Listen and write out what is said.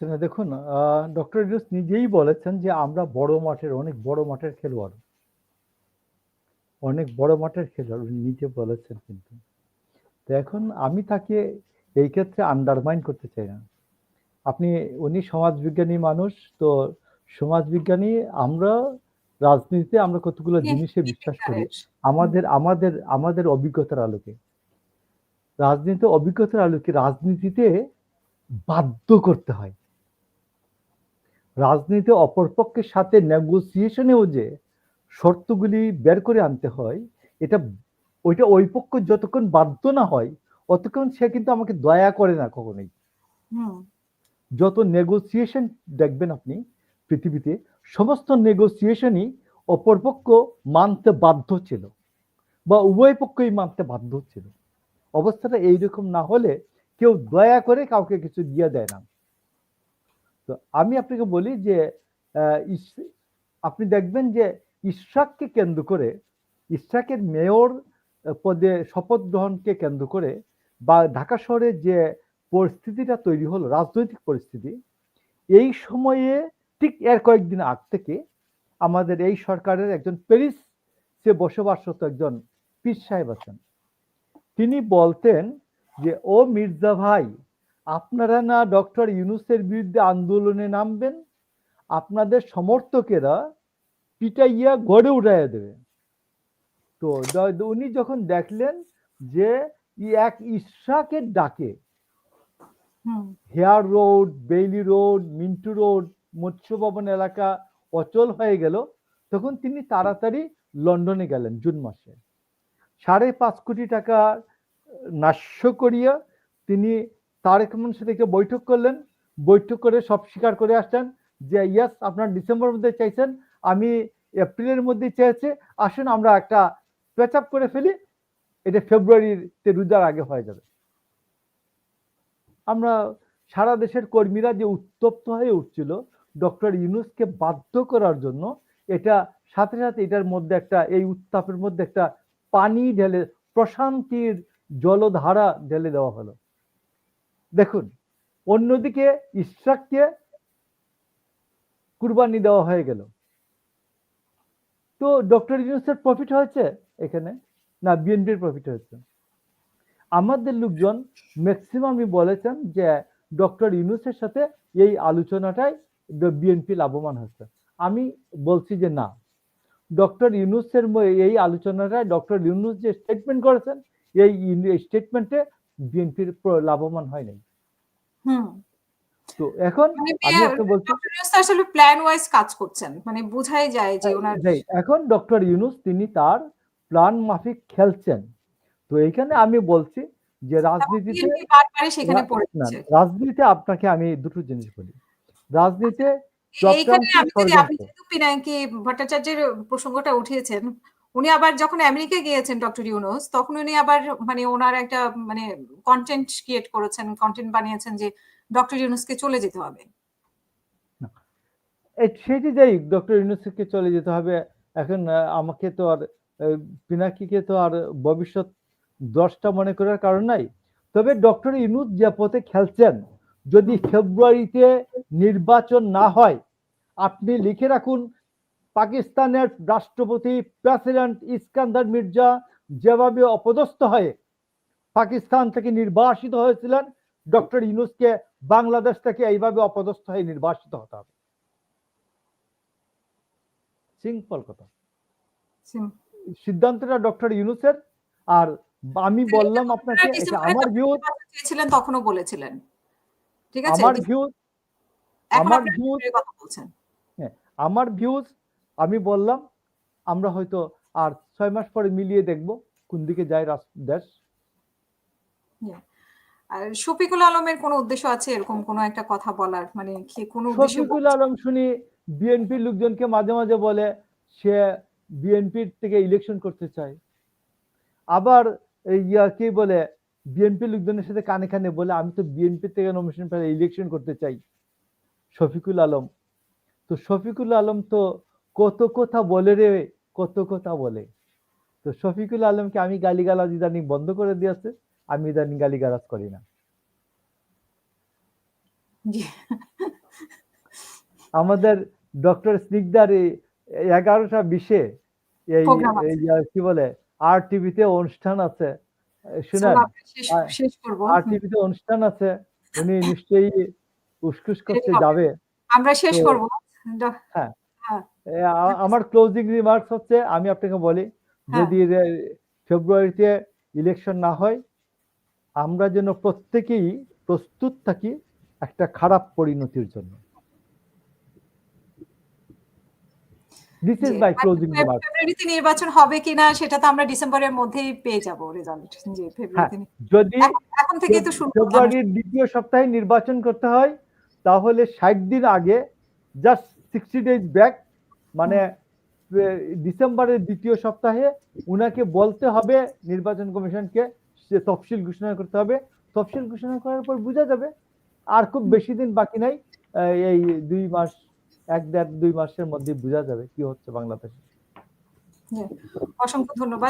বুঝতেছি না। দেখুন ডক্টর ইউনুস নিজেই বলেছেন যে আমরা বড় মাঠের অনেক বড় মাঠের খেলোয়াড়। অনেক বড় মাঠের খেলোয়াড় উনি নিজে বলেছেন কিন্তু। তো এখন আমি তাকে এই ক্ষেত্রে আন্ডারমাইন করতে চাই না। আপনি উনি সমাজবিজ্ঞানী মানুষ তো সমাজবিজ্ঞানী আমরা রাজনীতিতে আমরা কতগুলো জিনিসে বিশ্বাস করি। আমাদের আমাদের আমাদের অভিজ্ঞতার আলোকে। রাজনীতি অভিজ্ঞতার আলোকে রাজনীতিতে বাধ্য করতে হয়। রাজনীতি অপরপক্ষের সাথে নেগোসিয়েশন এও যে শর্তগুলি বের করে আনতে হয়, এটা ওইটা ওই পক্ষ যতক্ষণ বাধ্য না হয়, অতক্ষণ সে কিন্তু আমাকে দয়া করে না কখনোই। যত নেগোসিয়েশন দেখবেন আপনি পৃথিবীতে, সমস্ত নেগোসিয়েশনই অপরপক্ষ মানতে বাধ্য ছিল। বা উভয় পক্ষই মানতে বাধ্য ছিল। অবস্থাটা এইরকম না হলে কেউ দয়া করে কাউকে কিছু দিয়ে দেয় না। তো আমি আপনাকে বলি যে আপনি দেখবেন যে ইশরাককে কেন্দ্র করে, ইশরাকের মেয়র পদে শপথ গ্রহণকে কেন্দ্র করে বা ঢাকা শহরে যে পরিস্থিতিটা তৈরি হলো, রাজনৈতিক পরিস্থিতি, এই সময়ে ঠিক এর কয়েকদিন আগ থেকে আমাদের এই সরকারের একজন প্যারিসে বসবাসরত একজন পীর সাহেব আছেন। তিনি বলতেন যে, "ও মির্জা ভাই, আপনারা না ডক্টর ইউনুসের বিরুদ্ধে আন্দোলনে নামবেন, আপনাদের সমর্থকেরা পিটাইয়া গড়ে উঠাইয়া দেবে।" তো উনি যখন দেখলেন যে ই এক ইশরাকের ডাকে Hare road, Bailey road, Minto road, মৎস্য ভবন এলাকা অচল হয়ে গেল, তখন তিনি তাড়াতাড়ি লন্ডনে গেলেন জুন মাসে। ৫.৫ কোটি টাকা নাশ্য করিয়া তিনি তারেক সাথে বৈঠক করলেন। বৈঠক করে সব স্বীকার করে আসছেন যে, "ইয়েস আপনারা ডিসেম্বরের মধ্যে চাইছেন, আমি এপ্রিলের মধ্যেই চেয়েছি। আসুন আমরা একটা প্যাচ আপ করে ফেলি। এটা ফেব্রুয়ারিতে রোজার আগে হয়ে যাবে।" আমরা সারা দেশের কর্মীরা যে উত্তপ্ত হয়ে উঠছিল ডক্টর ইউনুসকে বাধ্য করার জন্য, এটা সাথে, সাথে এটার মধ্যে একটা এই উত্তাপের মধ্যে একটা পানি ঢেলে প্রশান্তির জলধারা ঢেলে দেওয়া হলো। দেখুন, অন্যদিকে ইশরাককে কুরবানি দেওয়া হয়ে গেল। তো ডক্টর ইউনূসের প্রফিট হয়েছে এখানে? না বিএনপির প্রফিট হয়েছে। আমাদের লোকজন মেক্সিমামই বলেছেন যে ডক্টর ইউনুসের সাথে এই আলোচনাটাই বিএনপি লাভবান হচ্ছে। আমি বলছি যে না। ডক্টর ইউনুসের এই আলোচনাটায় ডক্টর ইউনুস যে স্টেটমেন্ট করেছেন, এই স্টেটমেন্টে বিএনপির লাভবান হয় নাই। হুম। তো এখন মানে আমি একটা বলছি আসলে প্ল্যান ওয়াইজ কাজ করছেন। মানে বোঝাই যায় যে হ্যাঁ, এটাই। এখন ডক্টর ইউনূস তিনি তার প্ল্যান মাফিক খেলছেন। তো এইখানে আমি বলছি যে রাজনীতিতে সেখানে। রাজনীতিতে আপনাকে আমি দুটো জিনিস বলি। রাজনীতিতে আচ্ছা, এইখানে আপনি পিনাকি ভট্টাচার্যের প্রসঙ্গটা উঠিয়েছেন, উনি আবার যখন আমেরিকা গিয়েছেন ডক্টর ইউনূস, তখন উনি আবার মানে ওনার একটা মানে কনটেন্ট ক্রিয়েট করেছেন, কনটেন্ট বানিয়েছেন যে ডক্টর ইউনূসকে চলে যেতে হবে। সেটি যাই ডক্টর ইউনূসকে চলে যেতে হবে। এখন আমাকে তো আর পিনাকিকে তো আর ভবিষ্যৎ দশটা মনে করার কারণ নাই। তবে ডক্টর ইউনূস যে পথে খেলছেন, যদি ফেব্রুয়ারিতে নির্বাচন না হয়, আপনি লিখে রাখুন পাকিস্তানের রাষ্ট্রপতি প্রেসিডেন্ট ইস্কান্দার মির্জা যেভাবে অপদস্থ হয়ে পাকিস্তান থেকে নির্বাসিত হয়েছিলেন, ডক্টর ইউনূসকে বাংলাদেশ থেকে এইভাবে অপদস্থ হয়ে নির্বাসিত হতে হবে। সিম্পল কথা। সিদ্ধান্তটা ডক্টর ইউনুসের আর আমি বললাম আপনাকে আমার ভিউ চেয়েছিলেন তখনও বলেছিলেন। ঠিক আছে? আমার ভিউ আমার বলছেন। হ্যাঁ, আমার ভিউজ আমি বললাম, আমরা হয়তো আর ছয় মাস পরে মিলিয়ে দেখব কোন দিকে যায় দেশ। আর শফিকুল আলমের কোনো উদ্দেশ্য আছে এরকম কোনো একটা কথা বলার? মানে কি কোনো শফিকুল আলম শুনি বিএনপির লোকজনকে মাঝে, মাঝে বলে সে বিএনপির থেকে ইলেকশন করতে চায়। আবার ইয়া কি বলে বিএনপির লোকজনের সাথে কানে, কানে বলে আমি তো বিএনপি থেকে নমিনেশন পেলে ইলেকশন করতে চাই। শফিকুল আলম। তো শফিকুল আলম তো কথা বলে রে, কত কথা বলে। তো শফিকুল আলমকে আমি গালিগালাজ ইদানিং বন্ধ করে দিয়েছে। আমি ইদানিং গালিগালাজ করি না। আমাদের ডক্টর স্নিগ্ধার এগারোটা বিশে এই কি বলে আর টিভিতে অনুষ্ঠান আছে। শুনেন আর- টিভিতে অনুষ্ঠান আছে উনি নিশ্চয়ই উসকুস করতে যাবে। আমরা শেষ করব। হ্যাঁ। আমার ক্লোজিং রিমার্কস হচ্ছে আমি আপনাকে বলি হ্যাঁ। যদি ফেব্রুয়ারিতে ইলেকশন না হয় আমরা যেন প্রত্যেকেই প্রস্তুত থাকি একটা খারাপ পরিণতির জন্য। This is my closing remark ফেব্রুয়ারিতে নির্বাচন হবে কিনা সেটা তো আমরা ডিসেম্বরের মধ্যেই পেয়ে যাব রেজাল্ট যে ফেব্রুয়ারিতে যদি এখন- থেকেই তো শুরু ফেব্রুয়ারির দ্বিতীয় সপ্তাহে নির্বাচন করতে হয় তাহলে ষাট দিন আগে জাস্ট সিক্সটি ডেজ ব্যাক মানে ডিসেম্বরের দ্বিতীয় সপ্তাহে উনাকে বলতে হবে নির্বাচন কমিশনকে যে তফসিল ঘোষণা করতে হবে। তফসিল ঘোষণা করার পর বোঝা যাবে আর খুব বেশি দিন বাকি নাই। এই দুই মাস, এক দেড় দুই মাসের মধ্যে বোঝা যাবে কি হচ্ছে বাংলাদেশে। হ্যাঁ। অসংখ্য ধন্যবাদ।